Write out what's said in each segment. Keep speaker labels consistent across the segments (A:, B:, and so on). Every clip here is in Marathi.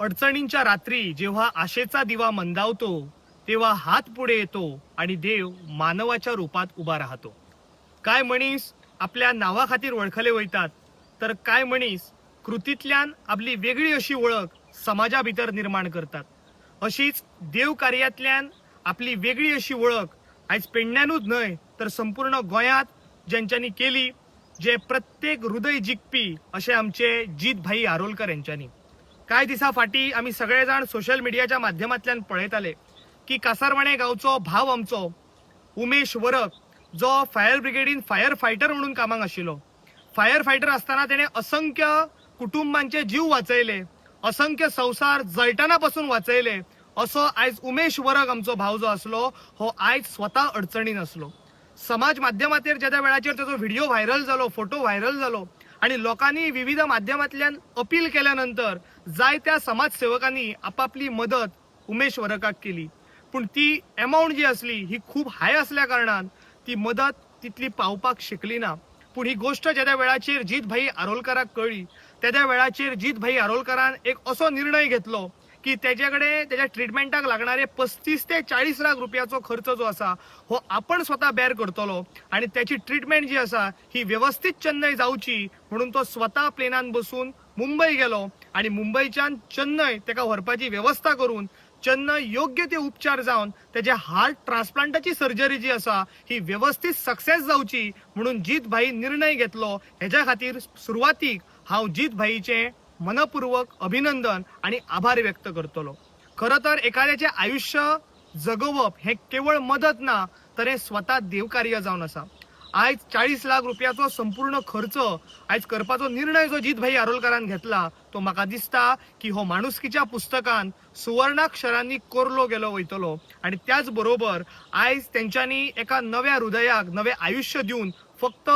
A: अडचणींच्या रात्री जेव्हा आशेचा दिवा मंदावतो तेव्हा हात पुढे येतो आणि देव मानवाच्या रूपात उभा राहतो. काय मनीस आपल्या नावाखातीर वळखले वयतात तर काय मनीस कृतीतल्यान आपली वेगळी अशी ओळख समाजा भितर निर्माण करतात. अशीच देव कार्यातल्यान आपली वेगळी अशी ओळख आयज पेडण्यानूच न्हय तर संपूर्ण गोंयांत ज्यांच्यांनी केली जे प्रत्येक हृदय जिखपी असे आमचे जीत भाई आरोलकर यांच्यानी. कांय दिसा फाटीं? आमी सगळे जाण सोशल मिडियाच्या माध्यमांतल्यान पळयताले की कासारवाणे गांवचो भाव आमचो. उमेश वरक जो फायर ब्रिगेडीन फायर फायटर म्हणून कामांक आशिल्लो फायर फायटर असताना तेणे असंख्य कुटुंबांचे जीव वाचयले असंख्य संसार जळटना पासून वाचयले असो आयज उमेश वरक आमचो भाव जो आसलो हो आयज स्वता अडचणीन आसलो समाज माध्यमांचेर ज्या त्या वेळाचेर ताचो व्हिडिओ व्हायरल जालो फोटो व्हायरल जालो आणि लोकांनी विविध माध्यमांतल्यान अपील केल्यानंतर जायत्या समाजसेवकांनी आपापली मदत उमेश वरकाक केली. पूण ती अमाऊंट जी असली ही खूप हाय असल्या कारणान ती मदत तितली पावपाक शकली ना. पूण ही गोष्ट ज्या त्या वेळाचेर जीत भाई आरोलकराक कळ्ळी त्या त्या वेळाचेर जीत भाई आरोलकरान एक असो निर्णय घेतलो की त्याच्याकडे त्याच्या ट्रिटमेंटाक लागणारे पस्तीस ते चाळीस लाख रुपयाचो खर्च जो आसा हो आपण स्वता बेर करतलो आणि त्याची ट्रीटमेंट जी आसा ही व्यवस्थित चेन्नई जावची म्हणून तो स्वता प्लेनान बसून मुंबई गेलो आणि मुंबईच्यान चेन्नई तेका व्हरपाची व्यवस्था करून चेन्नई योग्य ते उपचार जावन त्याच्या हार्ट ट्रान्सप्लांटाची सर्जरी जी आसा ही व्यवस्थित सक्सेस जावची म्हणून जीत भाई निर्णय घेतलो. हेज्या खातीर सुरवातीक हांव जीत भाईचे मनपूर्वक अभिनंदन आणि आभार व्यक्त करतलो. खरं तर एखाद्याचे आयुष्य जगवप हे केवळ मदत ना तर हे स्वता देवकार्य जावन आसा आयज चाळीस लाख रुपयाचो संपूर्ण खर्च आयज करपाचो निर्णय जो जितभाई आरोलकरान घेतला तो म्हाका दिसता की हो माणुसकीच्या पुस्तकान सुवर्णाक्षरांनी कोरलो गेलो वयतलो. आणि त्याच बरोबर आयज तेंच्यांनी एका नव्या हृदयाक नवे आयुष्य दिवन फक्त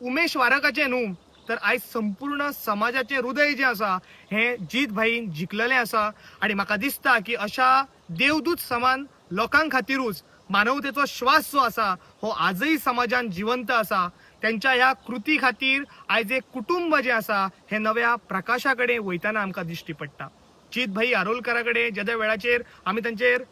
A: उमेश वारकाचे न्हू तर आयज संपूर्ण समाजाचे हृदय जे आसा हे जीत भाईन जिखलेलें आसा आणि म्हाका दिसता की अशा देवदूत समान लोकां खातीरूच मानवतेचो श्वास जो आसा हो आजही समाजान जिवंत आसा त्यांच्या ह्या कृती खातीर आयज एक कुटुंब जे आसा हे नव्या प्रकाशा कडेन वयताना आमकां दिश्टी पडटा. जीत भाई आरोलकरा कडेन ज्या वेळाचेर आमी तांचेर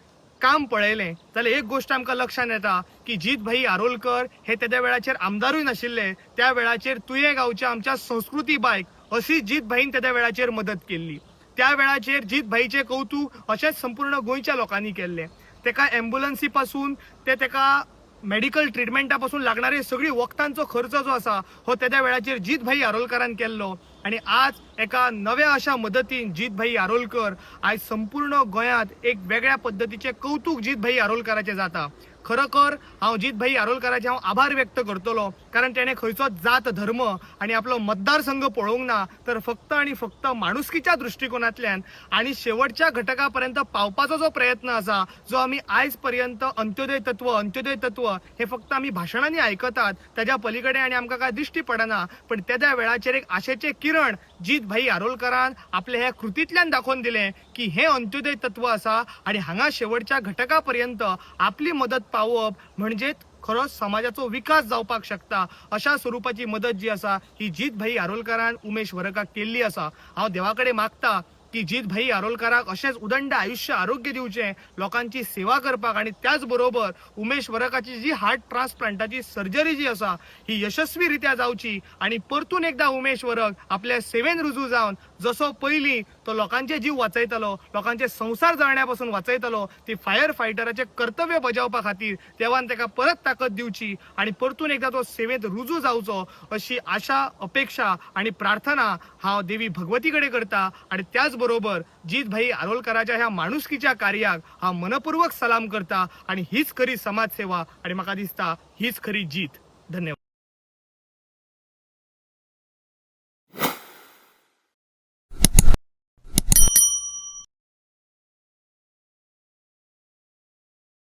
A: काम पळयलें जाल्यार एक गोष्ट आमकां लक्षांत येता की जीत भाई आरोलकर हे तेद्या वेळाचेर आमदारूय नाशिल्ले. त्या वेळाचेर तुये गांवच्या आमच्या संस्कृती बायक अशी जीत भाईन तेद्या वेळाचेर मदत केल्ली. त्या वेळाचेर जीत भाईचे कौतुक अशेंच संपूर्ण गोंयच्या लोकांनी केल्लें. तेका एम्ब्युलन्सी पासून ते तेका मेडिकल ट्रिटमेंटा पासून लागणारे सगळी वखदांचो खर्च जो आसा हो तेद्या वेळाचेर जीत भाई आरोलकरान केल्लो. आणि आज एका नव्या अशा मदतीन जीतभाई आरोलकर आयज संपूर्ण गोंयांत एक वेगळ्या पद्धतीचे कौतुक जीतभाई आरोलकराचे जाता. खरोखर हांव जीत भाई आरोलकाराचे हांव आभार व्यक्त करतलो कारण तेणें खंयचोच जात धर्म आणि आपलो मतदारसंघ पळोवंक ना तर फक्त आणि फक्त माणुसकीच्या दृष्टिकोनांतल्यान आणि शेवटच्या घटका पर्यंत पावपाचो जो प्रयत्न आसा जो आमी आयज पर्यंत अंत्योदय तत्व अंत्योदय तत्व हे फक्त आमी भाशणांनी आयकतात त्याच्या पलीकडे आणि आमकां काय दिश्टी पडना पण त्या त्या वेळाचेर एक आशेचे किरण जीत भाई आरोलकरान आपले ह्या कृतींतल्यान दाखोवन दिलें की हे अंत्योदय तत्व आसा आणि हांगा शेवटच्या घटका पर्यंत आपली मदत पावप म्हणजेच खरोच समाजाचो विकास जावपाक शकता. अशा स्वरूपाची मदत जी आसा ही जीत भाई आरोलकरान उमेश वरकाक केल्ली आसा हांव देवा कडेन मागता की जीत भाई आरोलकराक अशेंच उदंड आयुष्य आरोग्य दिवचें लोकांची सेवा करपाक आणि त्याच बरोबर उमेश वरकाची जी हार्ट ट्रान्सप्लांटाची सर्जरी जी आसा ही यशस्वी रित्या जावची आणि परतून एकदा उमेश वरक आपल्या सेवेन रुजू जावन जसो पयलीं तो लोकांचे जीव वाचयतालो लोकांचे संसार जळण्यापासून वाचयतालो ती फायर फायटराचे कर्तव्य बजावपा खातीर देवान ताका परत ताकद दिवची आणि परतून एकदा तो सेवेत रुजू जावचो अशी आशा अपेक्षा आणि प्रार्थना हांव देवी भगवती कडेन करता आणि त्याच बरोबर. जीत भाई आरोलकराच्या ह्या माणुसकीच्या कार्याक हांव मनपूर्वक सलाम करता आणि हीच खरी समाजसेवा आणि म्हाका दिसता हीच खरी जीत. धन्यवाद.